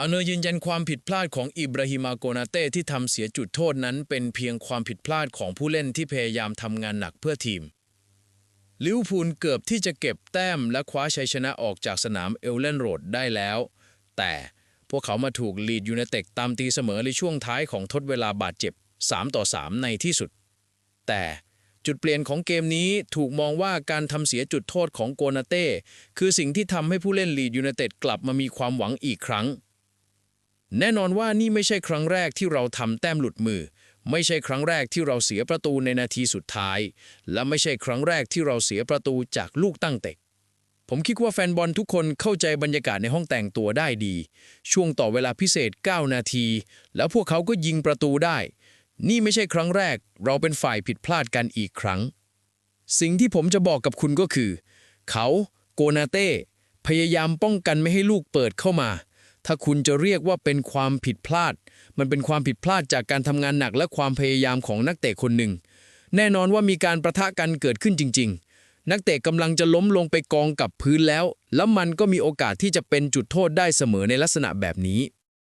อาเนอร์ยืนยันความผิดพลาดของอิบราฮิมาโกนาเต้ที่ทำเสียจุดโทษนั้น เป็นเพียงความผิดพลาดของผู้เล่นที่พยายามทำงานหนักเพื่อทีม ลิวพูลเกือบที่จะเก็บแต้มและคว้าชัยชนะออกจากสนามเอลเลนโรดได้แล้ว แต่พวกเขามาถูกลีดยูไนเต็ดตามตีเสมอในช่วงท้ายของทดเวลาบาดเจ็บ 3 ต่อ 3 ในที่สุด แต่จุดเปลี่ยนของเกมนี้ถูกมองว่าการทำเสียจุดโทษของโกนาเต้คือสิ่งที่ทำให้ผู้เล่นลีดยูไนเต็ดกลับมามีความหวังอีกครั้ง แน่นอนว่านี่ไม่ใช่ครั้งแรกที่เราทำแต้มหลุดมือ ไม่ใช่ครั้งแรกที่เราเสียประตูในนาทีสุดท้าย และไม่ใช่ครั้งแรกที่เราเสียประตูจากลูกตั้งเตะผมคิดว่าแฟนบอลทุกคนเข้าใจบรรยากาศในห้องแต่งตัวได้ดี ช่วงต่อเวลาพิเศษ 9 นาที แล้วพวกเขาก็ยิงประตูได้ นี่ไม่ใช่ครั้งแรก เราเป็นฝ่ายผิดพลาดกันอีกครั้ง สิ่งที่ผมจะบอกกับคุณก็คือ เขา โกนาเต้ พยายามป้องกันไม่ให้ลูกเปิดเข้ามา ถ้าคุณจะเรียกว่าเป็นความผิดพลาด มันเป็นความผิดพลาดจากการทำงานหนักและความพยายามของนักเตะคนหนึ่ง แน่นอนว่ามีการประทะกันเกิดขึ้นจริง ๆ นักเตะกำลังจะล้มลงไปกองกับพื้นแล้ว แล้วมันก็มีโอกาสที่จะเป็นจุดโทษได้เสมอในลักษณะแบบนี้